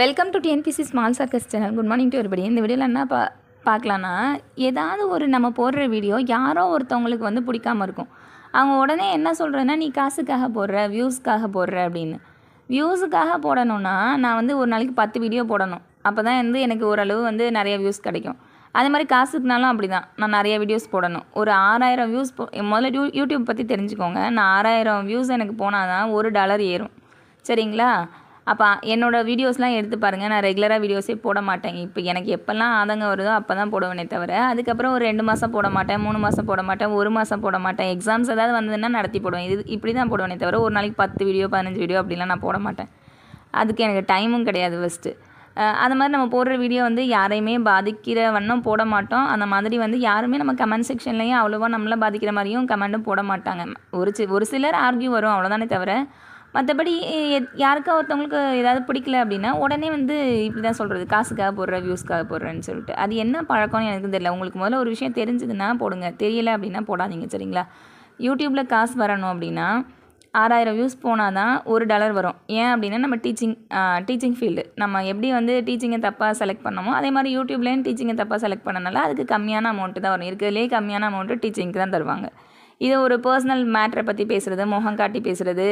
Welcome to TNPSC small circus channel good morning to ஒருபடி இந்த வீடியோவில் என்ன பா பார்க்கலான்னா ஏதாவது ஒரு நம்ம போடுற வீடியோ யாரோ ஒருத்தவங்களுக்கு வந்து பிடிக்காம இருக்கும். அவங்க உடனே என்ன சொல்கிறதுனா நீ காசுக்காக போடுற வியூஸ்க்காக போடுற அப்படின்னு. வியூஸுக்காக போடணும்னா நான் வந்து ஒரு நாளைக்கு பத்து வீடியோ போடணும். அப்போ தான் வந்து எனக்கு ஓரளவு வந்து நிறைய வியூஸ் கிடைக்கும். அதே மாதிரி காசுக்குனாலும் அப்படி தான் நான் நிறைய வீடியோஸ் போடணும். ஒரு ஆறாயிரம் வியூஸ் போ முதல்ல யூ யூடியூப் பற்றி தெரிஞ்சுக்கோங்க. நான் ஆறாயிரம் வியூஸ் எனக்கு போனால் தான் ஒரு டாலர் ஏறும். சரிங்களா? அப்போ என்னோடய வீடியோஸ்லாம் எடுத்து பாருங்கள் நான் ரெகுலராக வீடியோஸே போட மாட்டேன். இப்போ எனக்கு எப்போல்லாம் ஆதங்கம் வருதோ அப்போ தான் போடுவேனே தவிர அதுக்கப்புறம் ஒரு ரெண்டு மாதம் போட மாட்டேன் மூணு மாதம் போட மாட்டேன் ஒரு மாதம் போட மாட்டேன். எக்ஸாம்ஸ் ஏதாவது வந்ததுன்னா நடத்தி போடுவேன். இது இப்படி தான் போடுவேனே தவிர ஒரு நாளைக்கு பத்து வீடியோ பதினஞ்சு வீடியோ அப்படிலாம் நான் போட மாட்டேன். அதுக்கு எனக்கு டைமும் கிடையாது ஃபஸ்ட்டு அது மாதிரி நம்ம போடுற வீடியோ வந்து யாரையுமே பாதிக்கிற வண்ணம் போட மாட்டோம். அந்த மாதிரி வந்து யாருமே நம்ம கமெண்ட் செக்ஷன்லேயும் அவ்வளோவா நம்மளை பாதிக்கிற மாதிரியும் கமெண்ட்டும் போட மாட்டாங்க. ஒரு சி ஒரு சிலர் ஆர்கியூ வரும். அவ்வளோதானே தவிர மற்றபடி யாருக்கா ஒருத்தவங்களுக்கு ஏதாவது பிடிக்கல அப்படின்னா உடனே வந்து இப்படி தான் சொல்கிறது காசுக்காக போடுற வியூஸ்க்காக போடுறேன்னு சொல்லிட்டு. அது என்ன பழக்கம்னு எனக்கு தெரியல. உங்களுக்கு முதல்ல ஒரு விஷயம் தெரிஞ்சதுன்னா போடுங்க. தெரியல அப்படின்னா போடாதீங்க சரிங்களா? யூடியூப்பில் காசு வரணும் அப்படின்னா ஆறாயிரம் வியூஸ் போனால் தான் ஒரு டாலர் வரும். ஏன் அப்படின்னா நம்ம டீச்சிங் டீச்சிங் ஃபீல்டு நம்ம எப்படி வந்து டீச்சிங்கை தப்பாக செலக்ட் பண்ணமோ அதே மாதிரி யூடியூப்லேயும் டீச்சிங்கை தப்பாக செலக்ட் பண்ணனால அதுக்கு கம்மியான அமௌண்ட்டு தான் வரும். இருக்கிறதுலே கம்மியான அமௌண்ட்டு டீச்சிங்க்கு தான் தருவாங்க. இது ஒரு பர்சனல் மேட்ரை பற்றி பேசுகிறது முகம் காட்டி பேசுகிறது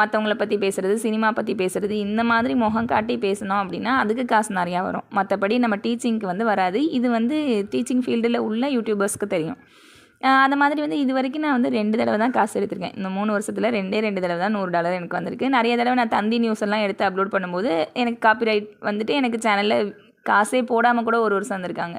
மற்றவங்கள பற்றி பேசுகிறது சினிமா பற்றி பேசுகிறது இந்த மாதிரி முகம் காட்டி பேசணும் அப்படின்னா அதுக்கு காசு நிறையா வரும். மற்றபடி நம்ம டீச்சிங்க்கு வந்து வராது. இது வந்து டீச்சிங் ஃபீல்டில் உள்ள யூடியூபர்ஸ்க்கு தெரியும். அந்த மாதிரி வந்து இது வரைக்கும் நான் வந்து ரெண்டு தடவை தான் காசு எடுத்திருக்கேன். இந்த மூணு வருஷத்தில் ரெண்டே ரெண்டு தடவை தான் நூறு டாலர் எனக்கு வந்திருக்கு. நிறைய தடவை நான் தந்தி நியூஸ் எல்லாம் எடுத்து அப்லோட் பண்ணும்போது எனக்கு காப்பிரைட் வந்துட்டு எனக்கு சேனலில் காசே போடாமல் கூட ஒரு வருஷம் வந்திருக்காங்க.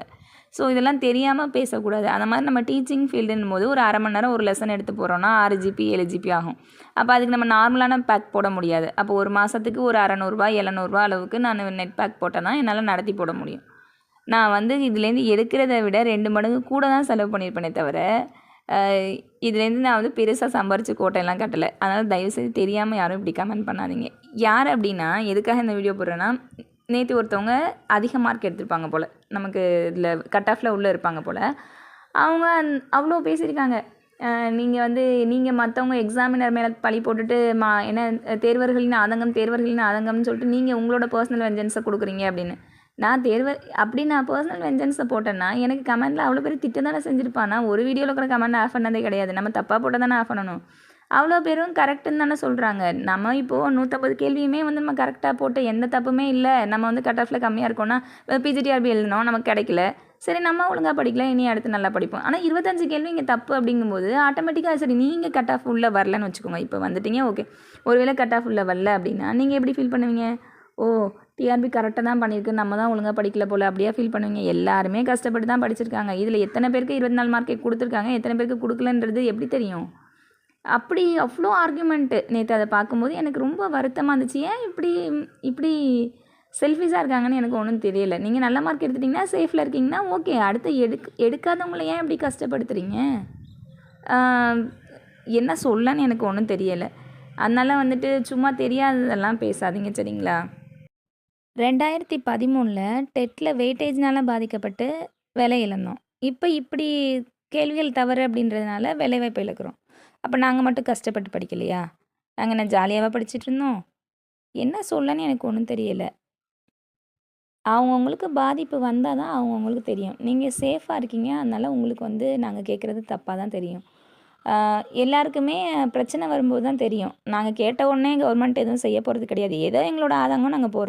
ஸோ இதெல்லாம் தெரியாமல் பேசக்கூடாது. அந்த மாதிரி நம்ம டீச்சிங் ஃபீல்டுன்னும் போது ஒரு அரை மணி நேரம் ஒரு லெசன் எடுத்து போகிறோன்னா ஆறு ஜிபி ஏழு ஜிபி ஆகும். அப்போ அதுக்கு நம்ம நார்மலான பேக் போட முடியாது. அப்போ ஒரு மாதத்துக்கு ஒரு அறநூறுபா எழுநூறுபா அளவுக்கு நான் நெட் பேக் போட்டேன்னா என்னால் நடத்தி போட முடியும். நான் வந்து இதுலேருந்து எடுக்கிறத விட ரெண்டு மடங்கு கூட தான் செலவு பண்ணியிருப்பேனே தவிர இதுலேருந்து நான் வந்து பெருசாக சம்பாரித்து கோட்டையெல்லாம் கட்டலை. அதனால் தயவுசெய்து தெரியாமல் யாரும் இப்படி கமெண்ட் பண்ணாதீங்க. யார் அப்படின்னா எதுக்காக இந்த வீடியோ போடுறேன்னா நேற்று ஒருத்தவங்க அதிக மார்க் எடுத்திருப்பாங்க போல். நமக்கு இதில் கட் ஆஃபில் உள்ளே இருப்பாங்க போல். அவங்க அவ்வளோ பேசியிருக்காங்க. நீங்கள் வந்து நீங்கள் மற்றவங்க எக்ஸாமினர் மேலே பழி போட்டுட்டு மா என்ன தேர்வர்களின் ஆதங்கம் தேர்வர்களின் ஆதங்கம்னு சொல்லிட்டு நீங்கள் உங்களோட பர்சனல் வெஞ்சன்ஸை கொடுக்குறீங்க அப்படின்னு. நான் தேர்வு அப்படி நான் பர்சனல் வெஞ்சன்ஸை போட்டேன்னா எனக்கு கமெண்ட்டில் அவ்வளோ பேர் திட்டம் தானே செஞ்சுருப்பான். ஒரு வீடியோவில் கூட கமெண்ட் ஆஃப் பண்ணதே கிடையாது. நம்ம தப்பாக போட்டால் தானே ஆஃப் பண்ணணும். அவ்வளோ பேரும் கரெக்டுன்னு தானே சொல்கிறாங்க நம்ம இப்போது நூற்றம்பது கேள்வியுமே வந்து நம்ம கரெக்டாக போட்டு எந்த தப்புமே இல்லை. நம்ம வந்து கட் ஆஃபில் கம்மியாக இருக்கோம்னா பிஜிடிஆர்பி எழுதினோம் நமக்கு கிடைக்கல. சரி நம்ம ஒழுங்காக படிக்கல இனி அடுத்து நல்லா படிப்போம். ஆனால் இருபத்தஞ்சு கேள்வி இங்கே தப்பு அப்படிங்கும்போது ஆட்டோமேட்டிக்காக சரி நீங்கள் கட் ஆஃப் உள்ளே வரலன்னு வச்சுக்கோங்க. இப்போ வந்துட்டீங்க ஓகே ஒருவேளை கட் ஆஃப் உள்ளே வரல அப்படின்னா நீங்கள் எப்படி ஃபீல் பண்ணுவீங்க? ஓ டிஆர்பி கரெக்டாக தான் பண்ணியிருக்கு. நம்ம தான் ஒழுங்காக படிக்கல போல் அப்படியே ஃபீல் பண்ணுவீங்க? எல்லாருமே கஷ்டப்பட்டு தான் படிச்சிருக்காங்க. இதில் எத்தனை பேருக்கு இருபத்தி நாலு மார்க்கே கொடுத்துருக்காங்க எத்தனை பேருக்கு கொடுக்கலன்றது எப்படி தெரியும்? அப்படி அவ்வளோ ஆர்குமெண்ட்டு நேற்று அதை பார்க்கும்போது எனக்கு ரொம்ப வருத்தமாக இருந்துச்சு. ஏன் இப்படி இப்படி செல்ஃபிஷாக இருக்காங்கன்னு எனக்கு ஒன்றும் தெரியல. நீங்கள் நல்ல மார்க் எடுத்துட்டிங்கன்னா சேஃபில் இருக்கீங்கன்னா ஓகே அடுத்து எடுக் எடுக்காதவங்கள ஏன் இப்படி கஷ்டப்படுத்துகிறீங்க என்ன சொல்லன்னு எனக்கு ஒன்றும் தெரியலை. அதனால் வந்துட்டு சும்மா தெரியாததெல்லாம் பேசாதீங்க சரிங்களா? ரெண்டாயிரத்தி பதிமூணில் டெட்டில் வெயிட்டேஜ்னால பாதிக்கப்பட்டு விலை இழந்தோம். இப்போ இப்படி கேள்விகள் தவறு அப்படின்றதுனால வேலைவாய்ப்பு இழக்கிறோம். அப்போ நாங்கள் மட்டும் கஷ்டப்பட்டு படிக்கலையா? நாங்கள் என்ன ஜாலியாகவா படிச்சுட்டு இருந்தோம் என்ன சொல்லன்னு எனக்கு ஒன்றும் தெரியலை. அவங்கவுங்களுக்கு பாதிப்பு வந்தால் தான் அவங்கவுங்களுக்கு தெரியும். நீங்கள் சேஃபாக இருக்கீங்க. அதனால் உங்களுக்கு வந்து நாங்கள் கேட்குறது தப்பாக தான் தெரியும். எல்லாருக்குமே பிரச்சனை வரும்போது தான் தெரியும். நாங்கள் கேட்ட உடனே கவர்மெண்ட் எதுவும் செய்ய போகிறது கிடையாது. ஏதோ எங்களோட ஆதங்கம் நாங்கள் போடுறோம்.